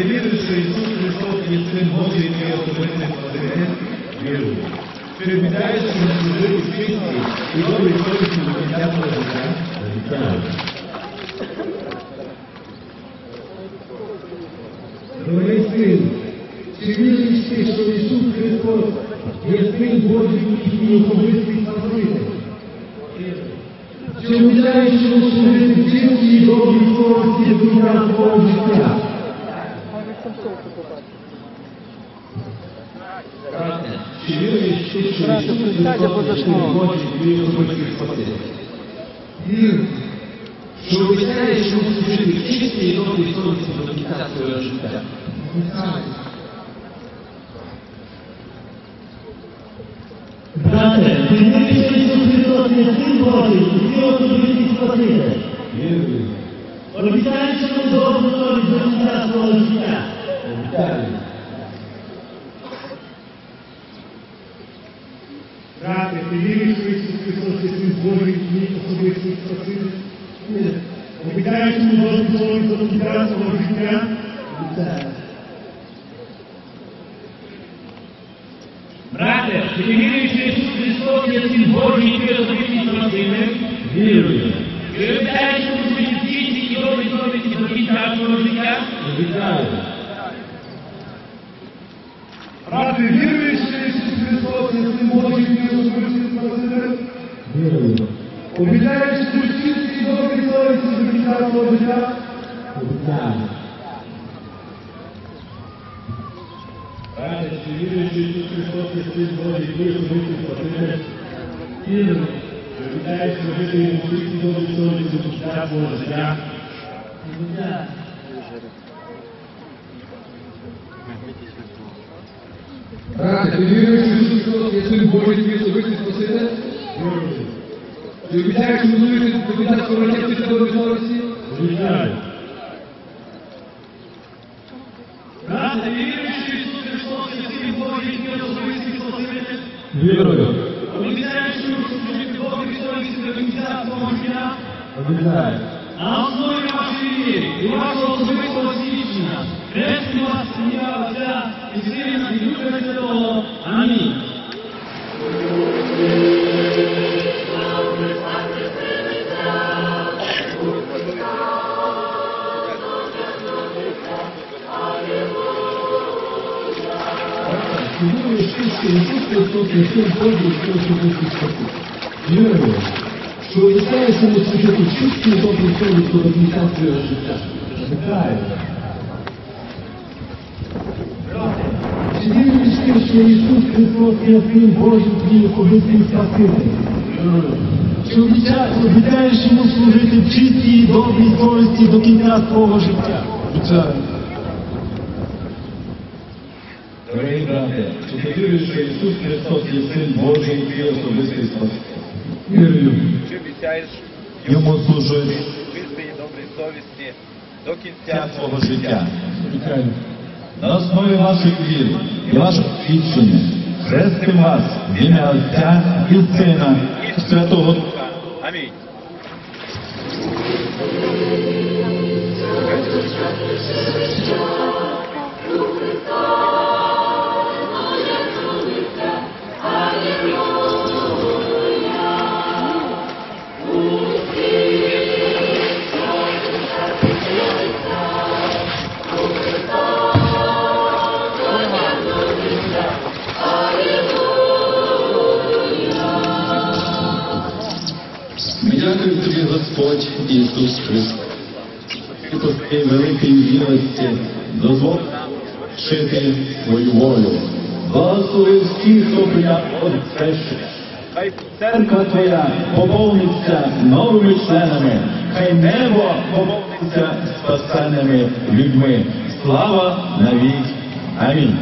ти віриш, що Ісус Христос є Син Божий і твій особистий Спаситель, віруй. Ти обіцяєш, що не служив у світлі і добрі совісті до кінця твого життя? Обіцяю. Дорогий син, чи віриш ти, що Ісус Христос є Син Божий і твій особистий Спаситель? Чи обіцяєш, що не служив у світлі і добрі совісті до кінця твого життя? Брате, чи віруєш ти, що Ісус Христос є Син Божий і твій особистий Спаситель? Вірю. Що обіцяєш, що в чистій і добрій совісті до кінця свого життя? Брате, ти віриш, що Христос є Син Божий і твій особистий Спаситель? Вірую. Обіцяєш, що ми добру совість до кінця свого життя? Обіцяю. Брате, ти віриш, що Ісус Христос є Син Божий і Обіцяєш йому добру совість до кінця свого життя? Обіцяю. Брате, віриш, що Ісус Христос є Син Божий твій особистий Спаситель? Вірую. Ти обіцяєш, ми будемо світі і добрі совісті до кінця свого життя? Обіцяю. Брате, віруєш, Ісус Христос є Син Божий твій особистий Спаситель? Вірую. Обіцяєш чисті і добрі совісті до кінця свого життя? Обіцяю. Віруєш, що Ісус Христос є Син Божий твій особистий Спаситель? Вірую. Чи обіцяєш служити йому в чистій і добрій совісті до кінця свого життя? Брате, ти віруєш, що Христос є Син Божий твій особистий Спаситель? Вірую. До кінця? Обіцяю. Що Ісус Христос є Син Божий і особистий Спаситель? Вірую. Обіцяєш, що ми служити добрі совісті до кінця свого життя? Обіцяю. На основі вашої віри і вашого особистого свідчення хрестимо вас ім'я Отця і Сина і Духа Святого. Амінь. Що обіцяєш йому служити в чистій і добрій совісті до кінця свого життя? Обіцяю. Чи віруєш ти, що Ісус Христос є Син Божий твій особистий Спаситель? Чи обіцяєш йому служити в чистій і добрій совісті до кінця свого життя? Обіцяю. Дорогі брате, чи ти віриш, що Ісус Христос є Син Божий і твій особистий Спаситель? Вірую. Чи обіцяєш Йому служити чистої доброї совісті до кінця свого життя? На основі вашої віри і вашого свідчення хрестим вас в ім'я Отця і Сина і Святого Духа. Амінь. Дякуємо тобі, Господь Ісус Христос. Ти по своїй великій милості дозволь вчити свою волю. Благослови всіх, хто прийняв. Хай церква Твоя поповниться новими членами, хай небо поповниться спасенними людьми. Слава навік. Амінь.